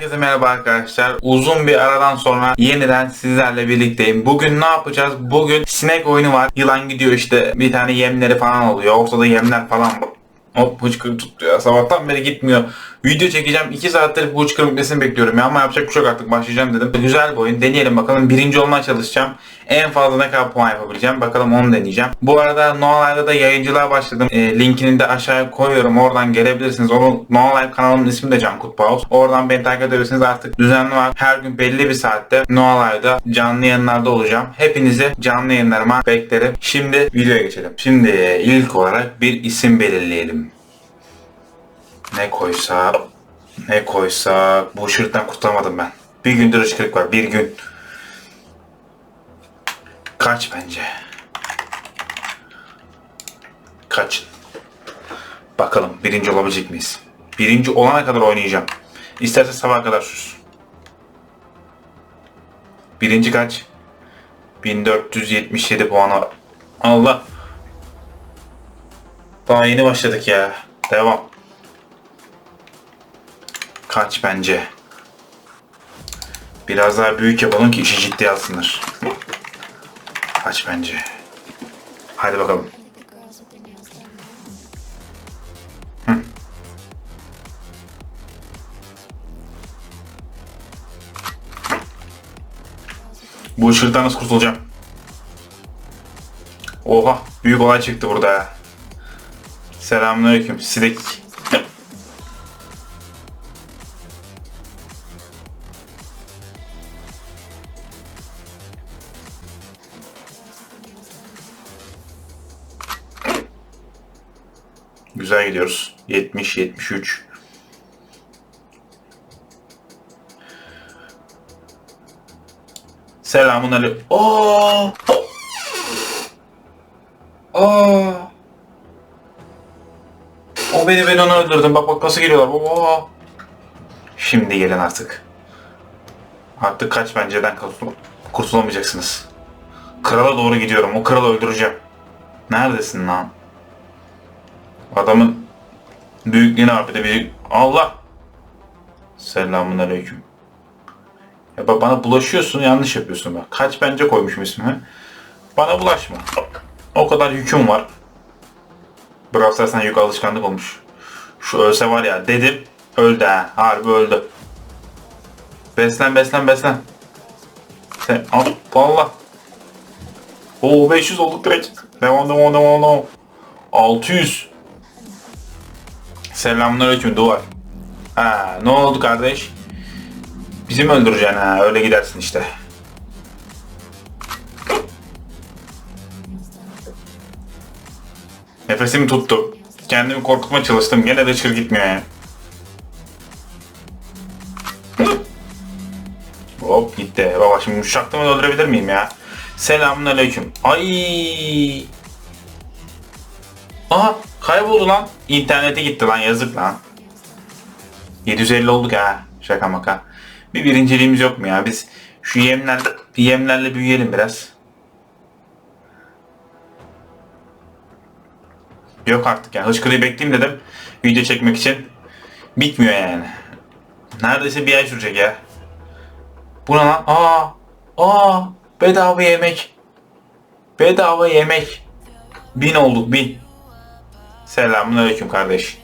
Herkese merhaba arkadaşlar. Uzun bir aradan sonra yeniden sizlerle birlikteyim. Bugün ne yapacağız? Bugün sinek oyunu var. Yılan gidiyor işte bir tane yemleri falan oluyor. Ortada yemler falan Hop hıçkırık tuttu ya. Sabahtan beri gitmiyor. Video çekeceğim. 2 saattir bu hıçkırık bitmesini bekliyorum ya. Ama yapacak bir şey artık. Başlayacağım dedim. Güzel bir oyun. Deneyelim bakalım. Birinci olmaya çalışacağım. En fazla ne kadar puan yapabileceğim. Bakalım onu deneyeceğim. Bu arada Noalay'da da yayıncılığa başladım. E, linkini de aşağıya koyuyorum. Oradan gelebilirsiniz. Onun Noalay kanalımın ismi de Can Kutbaus. Oradan beni takip edebilirsiniz. Artık düzenli var. Her gün belli bir saatte Noalay'da canlı yayınlarda olacağım. Hepinizi canlı yayınlarıma beklerim. Şimdi videoya geçelim. Şimdi ilk olarak bir isim belirleyelim. Ne koysak, ne koysak. Bu ışırıktan kurtulamadım ben. Bir gündür ışkırık var, bir gün. Kaç bence? Kaçın. Bakalım birinci olabilecek miyiz? Birinci olana kadar oynayacağım. İsterse sabaha kadar sürsün. Birinci kaç? 1477 puanı var. Allah. Daha yeni başladık ya. Devam. Kaç bence? Biraz daha büyük yapalım ki işi ciddiye alsınlar. Kaç bence? Hadi bakalım. Bu ışıktan nasıl kurtulacağım? Oha büyük olay çıktı burada. Selamünaleyküm. Sidik. Güzel gidiyoruz. 70 73. Selamun aleyküm. Oo! Oo! O beni ben onu öldürdüm. Bak bak nasıl geliyorlar. Oo! Şimdi gelin artık. Artık kaç penceden kurtul kurtulamayacaksınız. Krala doğru gidiyorum. O kralı öldüreceğim. Neredesin lan? Adamın büyüklüğüne bak bir de büyük. Allah! Selamun aleyküm. Ya bak bana bulaşıyorsun yanlış yapıyorsun bak. Kaç bence koymuşum ismimi. Bana bulaşma. O kadar yüküm var. Brawl Stars'tan yük alışkanlık olmuş. Şu ölse var ya dedim öldü ha. Harbi öldü. Beslen beslen beslen. Sen al valla. Oo 500 olduk direkt. Devam devam devam devam. 600. Selamünaleyküm duvar. Ha ne oldu kardeş? Bizi mi öldüreceksin ha? Öyle gidersin işte. Nefesim tuttu. Kendimi korkutma çalıştım. Gene de çır gitmiyor ya. Hop gitti. Baba şimdi uşaklığımı öldürebilir miyim ya? Selamun aleyküm. Ay. Aha kayboldu lan. İnternete gitti lan yazık lan. 750 olduk ha. Şaka maka. Bir birinciliğimiz yok mu ya? Biz şu yemlerle, yemlerle büyüyelim biraz. Yok artık yani. Hıçkırığı bekleyeyim dedim. Video çekmek için. Bitmiyor yani. Neredeyse bir ay sürecek ya. Bu ne lan? Aa! Aa! Bedava yemek. Bedava yemek. Bin olduk bin. Selamun aleyküm kardeş.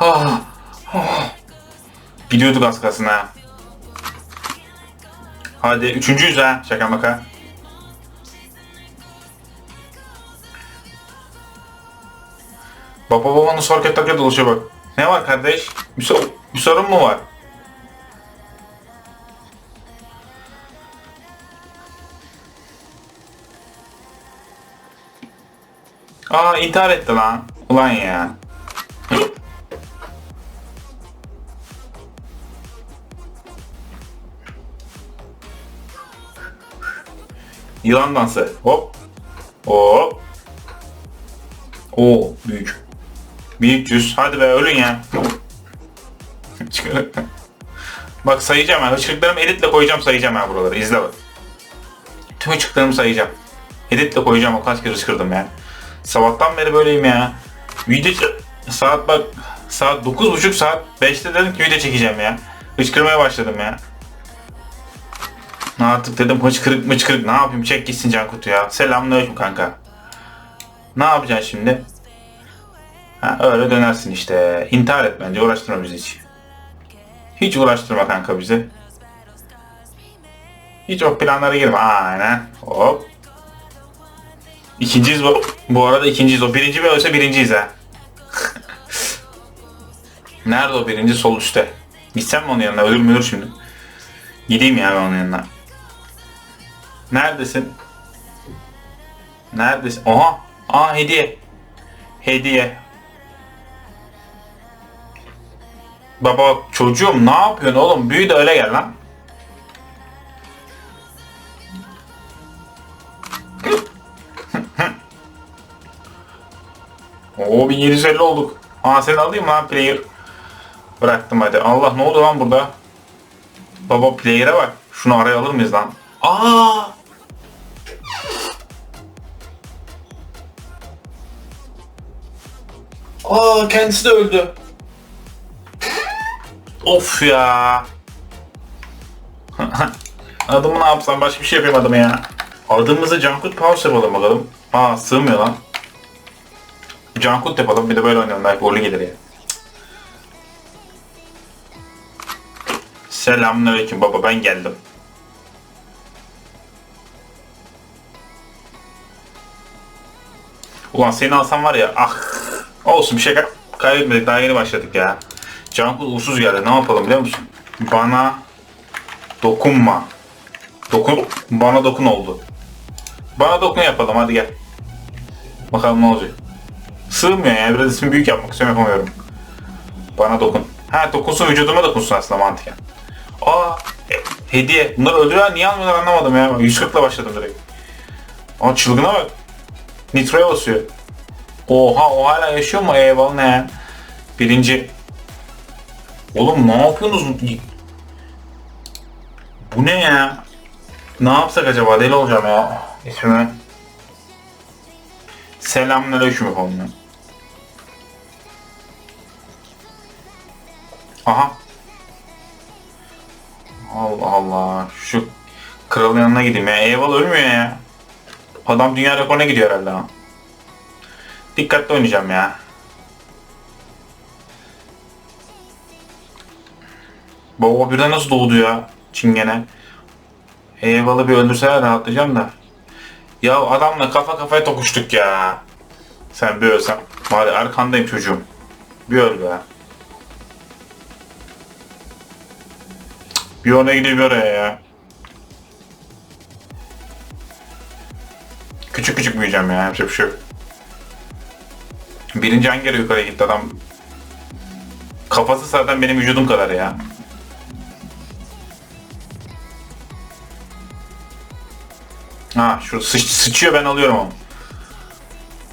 Ah, ah. Gidiyorduk az kalsın ha. Hadi üçüncüyüz ha şaka maka. Baba babanın sor takla dolaşıyor bak. Ne var kardeş? Bir, sor bir sorun mu var? Aa intihar etti lan. Ulan ya. Yılan dansı. Hop. Hop. Oo büyük. Büyük cüz. Hadi be ölün ya. Bak sayacağım ha. Hıçkırıklarımı editle koyacağım sayacağım ha buraları. İzle bak. Tüm hıçkırıklarımı sayacağım. Editle koyacağım o kaç kere hıçkırdım ya. Sabahtan beri böyleyim ya. Video saat bak saat 9.30 saat 5'te dedim ki video çekeceğim ya. Hıçkırmaya başladım ya. Artık dedim hıçkırık mıçkırık ne yapayım çek gitsin Cankut ya. Selamünaleyküm kanka. Ne yapacaksın şimdi? Ha, öyle dönersin işte. İntihar et bence uğraştırma bizi hiç. Hiç uğraştırma kanka bizi. Hiç o planlara girme. Aynen. Hop. İkinciyiz bu. Bu arada ikinciyiz. O birinci bir ölse birinciyiz ha. Nerede o birinci? Sol üstte. Gitsem mi onun yanına? Ölür mü ölür şimdi? Gideyim ya ben onun yanına. Neredesin? Neredesin? Oha! Aa hediye. Hediye. Baba çocuğum ne yapıyorsun oğlum? Büyü de öyle gel lan. Oo 1750 olduk. Aa seni alayım lan player? Bıraktım hadi. Allah ne oldu lan burada? Baba player'e bak. Şunu araya alır mıyız lan? Aa! Aa kendisi de öldü. Of ya. adımı ne yapsam başka bir şey yapayım adımı ya. Adımızı Cankut Pause yapalım bakalım. Aa sığmıyor lan. Cankut yapalım bir de böyle oynayalım belki golü gelir ya. Selamünaleyküm baba ben geldim. Ulan seni alsam var ya ah olsun bir şey kay- kaybetmedik daha yeni başladık ya. Cankut uğursuz geldi ne yapalım biliyor musun? Bana dokunma. Dokun bana dokun oldu. Bana dokun yapalım hadi gel. Bakalım ne olacak. Sığmıyor yani biraz ismi büyük yapmak istiyorum yapamıyorum. Bana dokun. Ha dokunsun vücuduma dokunsun aslında mantıken. Aa e, hediye. Bunları öldürüyor niye almıyorlar anlamadım ya. 140'la başladım direkt. Aa çılgına bak. Nitro'ya basıyor. Oha o hala yaşıyor mu? Eyvallah ne? Birinci. Oğlum ne yapıyorsunuz? Bu ne ya? Ne yapsak acaba? Deli olacağım ya. İsmini. Selamünaleyküm efendim. Aha. Allah Allah. Şu kralın yanına gideyim ya. Eyvallah ölmüyor ya. Adam dünya rekoruna gidiyor herhalde ha. Dikkatli oynayacağım ya. Baba birden nasıl doğdu ya çingene. Eyvallah bir öldürseler rahatlayacağım da. Ya adamla kafa kafaya tokuştuk ya. Sen bir ölsen. Ya, arkandayım çocuğum. Bir öl be. Bir ona gidiyor bir oraya ya. Küçük küçük büyüyeceğim ya. Yapacak bir şey. Birinci hangi yukarı gitti adam? Kafası zaten benim vücudum kadar ya. Ha şu sıç, sıçıyor ben alıyorum onu.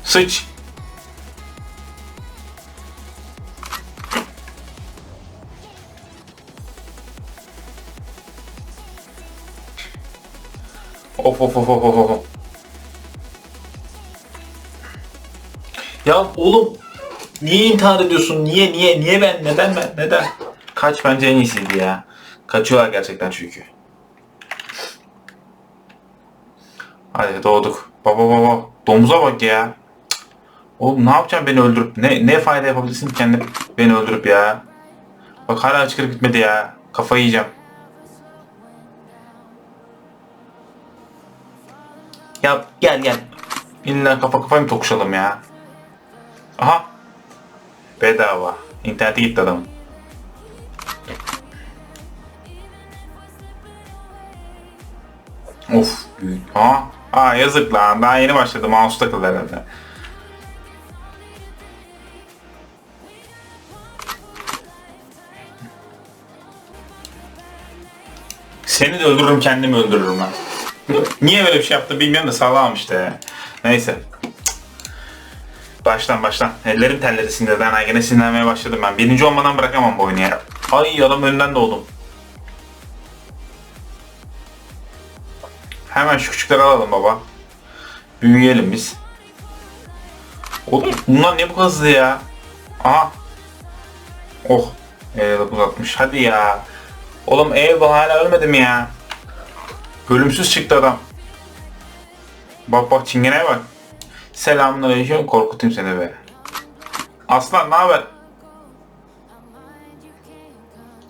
Sıç. Of of of of of. Ya oğlum niye intihar ediyorsun? Niye niye niye ben? Neden ben? Neden? Kaç bence en iyisiydi ya. Kaçıyorlar gerçekten çünkü. Hadi doğduk. Baba baba. Domuza bak ya. Oğlum ne yapacaksın beni öldürüp? Ne ne fayda yapabilirsin kendi beni öldürüp ya? Bak hala çıkıp gitmedi ya. Kafayı yiyeceğim. Ya gel gel. İlla kafa kafaya mı tokuşalım ya? Aha. Bedava. İnternete gitti adamın. Of. Aha. Aa yazık lan. Daha yeni başladı. Mouse takıldı herhalde. Seni de öldürürüm kendimi öldürürüm lan. Niye böyle bir şey yaptı bilmiyorum da sağlam işte. Neyse. Baştan baştan. Ellerim terledi sinirden. Yine sinirlenmeye başladım ben. Birinci olmadan bırakamam bu oyunu ya. Ay adam önünden doğdum. Hemen şu küçükleri alalım baba. Büyüyelim biz. Oğlum bunlar ne bu hızlı ya? Aha. Oh. Ee, 960. Hadi ya. Oğlum Evan hala ölmedi mi ya? Ölümsüz çıktı adam. Bak bak çingeneye bak. Selamünaleyküm korkutayım seni be. Aslan ne haber?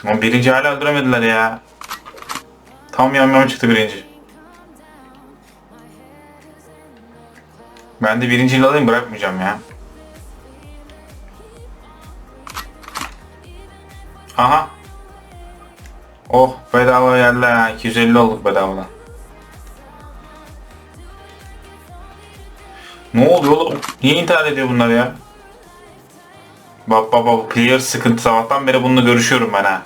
Ama birinci hala öldüremediler ya. Tam yan yana çıktı birinci. Ben de birinciyle alayım bırakmayacağım ya. Aha. Oh bedava ha. 250 olduk bedavadan. Ne oluyor oğlum? Niye intihar ediyor bunlar ya? Bak bak bak player sıkıntı sabahtan beri bununla görüşüyorum ben ha.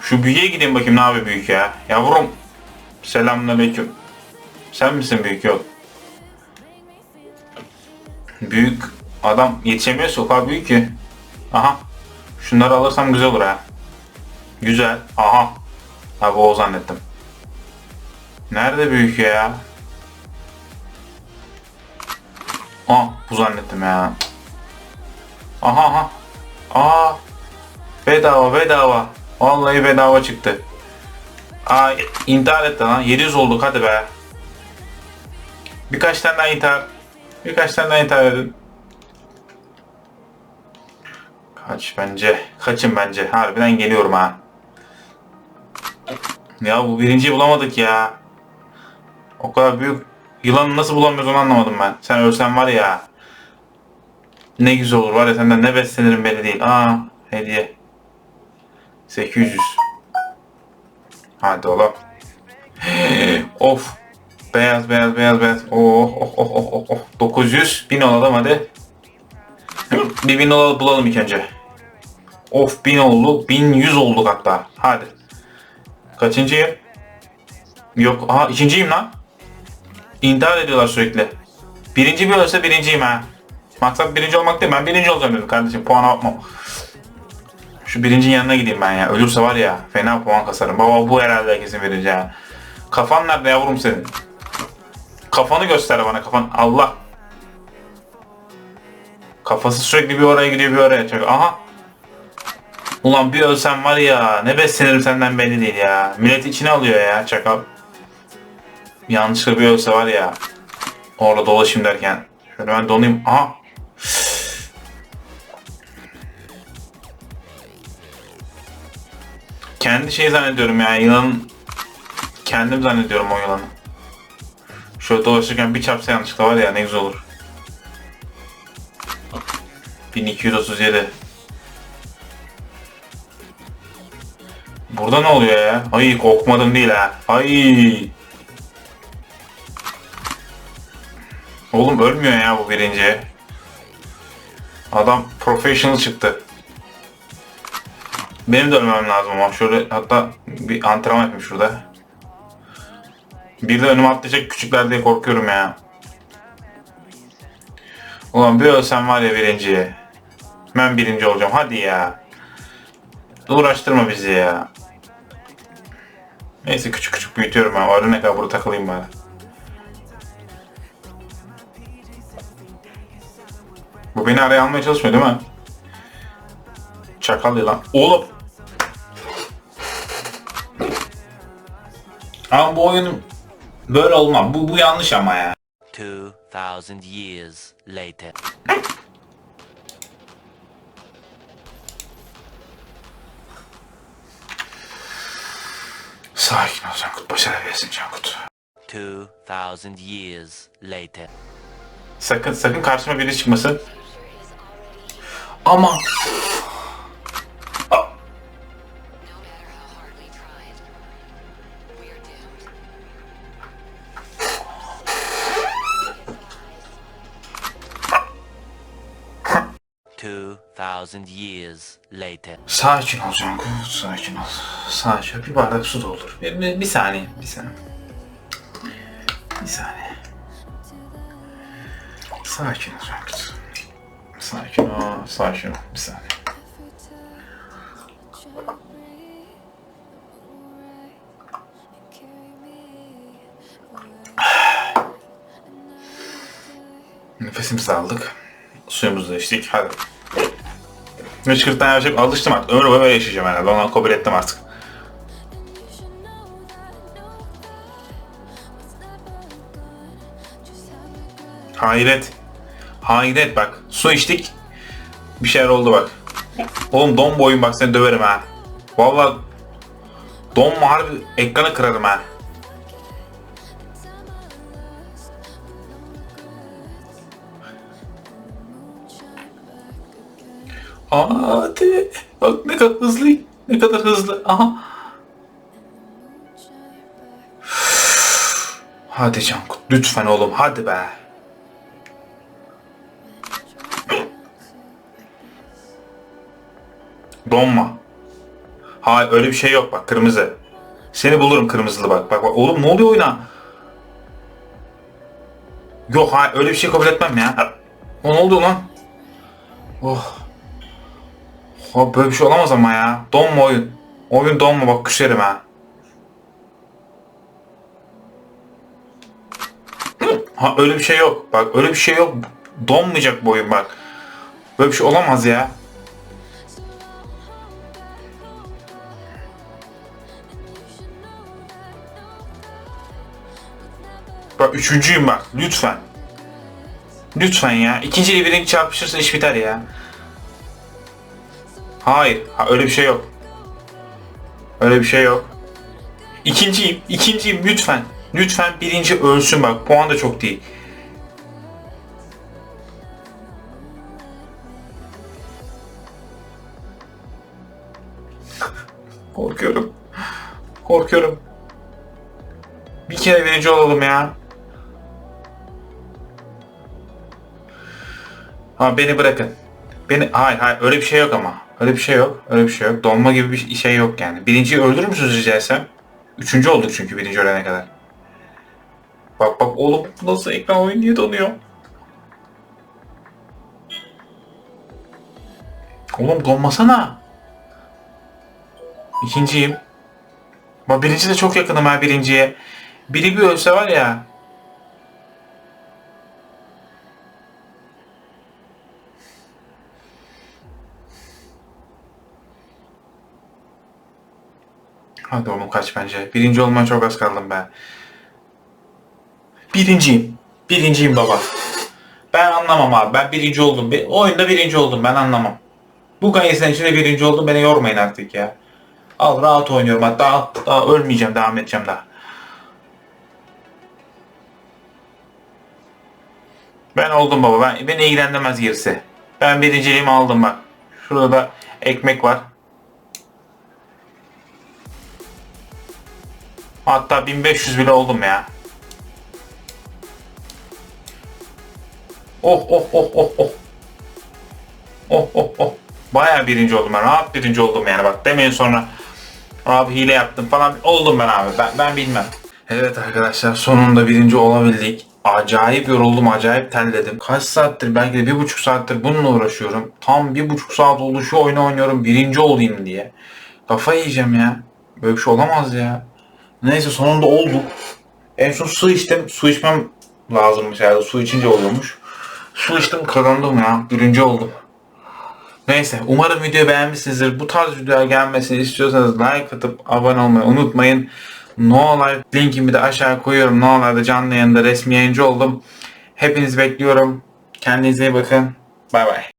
Şu büyüye gideyim bakayım ne yapıyor büyük ya. Yavrum. Selamünaleyküm. Sen misin büyük yok? Büyük adam yetişemiyor sokağa büyük ki. Aha. Şunları alırsam güzel olur ha. Güzel. Aha. Ha bu o zannettim. Nerede büyük ya? Aa bu zannettim ya. Aha aha. Aa. Bedava bedava. Vallahi bedava çıktı. Aa intihar etti lan. 700 olduk hadi be. Birkaç tane daha intihar. Birkaç tane daha intihar edin. Kaç bence. Kaçın bence. Harbiden geliyorum ha. Ya bu birinciyi bulamadık ya. O kadar büyük yılanı nasıl bulamıyoruz onu anlamadım ben. Sen ölsen var ya. Ne güzel olur var ya senden ne beslenirim belli değil. Aa hediye. 800. Hadi oğlum. of. Beyaz beyaz beyaz beyaz. Oh oh oh oh oh oh. 900. 1000 olalım hadi. Bir 1000 olalım bulalım ilk önce. Of 1000 oldu. 1100 olduk hatta. Hadi. Kaçıncıyım? Yok. Aha ikinciyim lan. İntihar ediyorlar sürekli. Birinci bir ölse birinciyim ha. Maksat birinci olmak değil. Ben birinci olacağım dedim kardeşim. Puana bakmam. Şu birincinin yanına gideyim ben ya. Ölürse var ya fena puan kasarım. Baba bu herhalde kesin birinci ha. Kafan nerede yavrum senin? Kafanı göster bana kafan. Allah. Kafası sürekli bir oraya gidiyor bir oraya. Çek. Aha. Ulan bir ölsem var ya ne beslenirim senden belli değil ya. Millet içine alıyor ya çakal. Yanlışlıkla bir ölse var ya. Orada dolaşayım derken. Şöyle ben donayım. Aha. Kendi şey zannediyorum ya yılan kendim zannediyorum o yılanı. Şöyle dolaşırken bir çarpsa yanlışlıkla var ya ne güzel olur. 1237 Burada ne oluyor ya? Ay korkmadım değil ha. Ay. Oğlum ölmüyor ya bu birinci. Adam professional çıktı. Benim de ölmem lazım ama şöyle hatta bir antrenman yapayım şurada. Bir de önüme atlayacak küçükler diye korkuyorum ya. Ulan bir ölsem var ya birinciye. Ben birinci olacağım hadi ya. Uğraştırma bizi ya. Neyse küçük küçük büyütüyorum ben. Var ne kadar burada takılayım bari. Bu beni araya almaya çalışmıyor değil mi? Çakal yılan. Oğlum. Ama bu oyun böyle olmam. Bu, bu yanlış ama ya. 2000 years later. Sakin ol Cankut. Başarabilirsin Cankut. 2000 years later. Sakın sakın karşıma biri çıkmasın. Ama thousand years later. sakin ol Cankut. Sakin ol. Sakin ol. Bir bardak su doldur. Bir, bir, bir saniye. Bir saniye. Bir saniye. Sakin ol Cankut. Sakin ol. Sakin ol. Bir saniye. Nefesimizi aldık. Suyumuzu da içtik. Hadi. Hıçkırttan yapacak. Alıştım artık. Ömür boyu böyle yaşayacağım herhalde. Ondan kabul ettim artık. Hayret. Hayret bak. Su içtik. Bir şeyler oldu bak. Oğlum don boyun bak seni döverim ha. Vallahi don harbi ekranı kırarım ha. Hadi. Bak ne kadar hızlı. Ne kadar hızlı. Aha. Hadi Cankut lütfen oğlum hadi be. Donma. Hayır öyle bir şey yok bak kırmızı. Seni bulurum kırmızılı bak. Bak bak oğlum ne oluyor oyuna? Yok hayır öyle bir şey kabul etmem ya. O ne oldu lan? Oh. Ha böyle bir şey olamaz ama ya. Donma oyun. Oyun donma bak küserim ha. Ha öyle bir şey yok. Bak öyle bir şey yok. Donmayacak bu oyun bak. Böyle bir şey olamaz ya. Bak üçüncüyüm bak. Lütfen. Lütfen ya. İkinciyle birinci çarpışırsa iş biter ya. Hayır. Ha, öyle bir şey yok. Öyle bir şey yok. İkinciyim. ikinciyim lütfen. Lütfen birinci ölsün bak. Puan da çok değil. Korkuyorum. Korkuyorum. Bir kere birinci olalım ya. Ha beni bırakın. Beni hayır hayır öyle bir şey yok ama. Öyle bir şey yok. Öyle bir şey yok. Donma gibi bir şey yok yani. Birinciyi öldürür müsünüz rica etsem? Üçüncü olduk çünkü birinci ölene kadar. Bak bak oğlum nasıl ekran oyun niye donuyor? Oğlum donmasana. İkinciyim. Bak birinci de çok yakınım ha birinciye. Biri bir ölse var ya. Hadi oğlum kaç bence. Birinci olmaya çok az kaldım ben. Birinciyim. Birinciyim baba. Ben anlamam abi. Ben birinci oldum. Bir- Oyunda birinci oldum. Ben anlamam. Bu kayısının içinde birinci oldum. Beni yormayın artık ya. Al rahat oynuyorum. Hatta al, daha ölmeyeceğim. Devam edeceğim daha. Ben oldum baba. Ben, beni ilgilendirmez gerisi. Ben birinciliğimi aldım bak. Şurada da ekmek var. Hatta 1500 bile oldum ya. Oh oh oh oh oh. Oh oh oh. Baya birinci oldum ben. Rahat birinci oldum yani bak. Demeyin sonra abi hile yaptım falan. Oldum ben abi. Ben, ben bilmem. Evet arkadaşlar sonunda birinci olabildik. Acayip yoruldum, acayip terledim. Kaç saattir, belki de bir buçuk saattir bununla uğraşıyorum. Tam bir buçuk saat oldu şu oyunu oynuyorum birinci olayım diye. Kafa yiyeceğim ya. Böyle bir şey olamaz ya. Neyse sonunda olduk. En son su içtim. Su içmem lazımmış herhalde. Su içince oluyormuş. Su içtim kazandım ya. Birinci oldum. Neyse umarım videoyu beğenmişsinizdir. Bu tarz videolar gelmesini istiyorsanız like atıp abone olmayı unutmayın. No Life linkimi de aşağı koyuyorum. No Life'da canlı yayında resmi yayıncı oldum. Hepinizi bekliyorum. Kendinize iyi bakın. Bay bay.